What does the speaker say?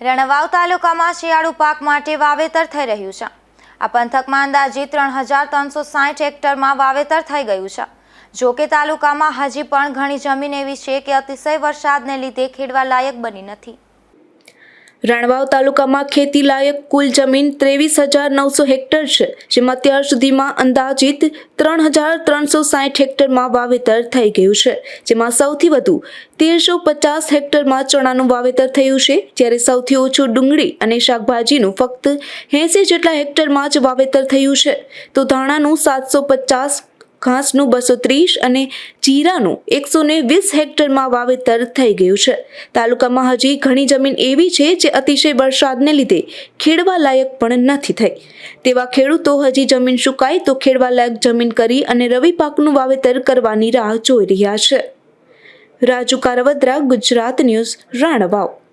રણવાવ તાલુકામાં શિયાળુ પાક માટે વાવેતર થઈ રહ્યું છે. આ પંથકમાં અંદાજે ત્રણ હજાર ત્રણસો સાઠ હેક્ટરમાં વાવેતર થઈ ગયું છે. જો કે તાલુકામાં હજી પણ ઘણી જમીન એવી છે કે અતિશય વરસાદને લીધે ખેડવા લાયક બની નથી. રાણવાવ તાલુકામાં ખેતી લાયક કુલ જમીન ત્રેવીસ હજાર નવસો હેક્ટર છે, જેમાં અત્યાર સુધીમાં અંદાજિત ત્રણ હજાર ત્રણસો સાઠ હેક્ટરમાં વાવેતર થઈ ગયું છે, જેમાં સૌથી વધુ તેરસો પચાસ હેક્ટરમાં ચણાનું વાવેતર થયું છે, જ્યારે સૌથી ઓછું ડુંગળી અને શાકભાજીનું ફક્ત એંસી જેટલા હેક્ટરમાં જ વાવેતર થયું છે, તો ધાણાનું સાતસો પચાસ ઘાસનું બસો ત્રીસ અને જીરાનું એકસો ને વીસ હેક્ટરમાં વાવેતર થઈ ગયું છે. તાલુકામાં હજી ઘણી જમીન એવી છે જે અતિશય વરસાદને લીધે ખેડવા લાયક પણ નથી થઈ. તેવા ખેડૂતો હજી જમીન સુકાય તો ખેડવા લાયક જમીન કરી અને રવિ પાકનું વાવેતર કરવાની રાહ જોઈ રહ્યા છે. રાજુ કારવદ્રા, ગુજરાત ન્યૂઝ, રાણવાવ.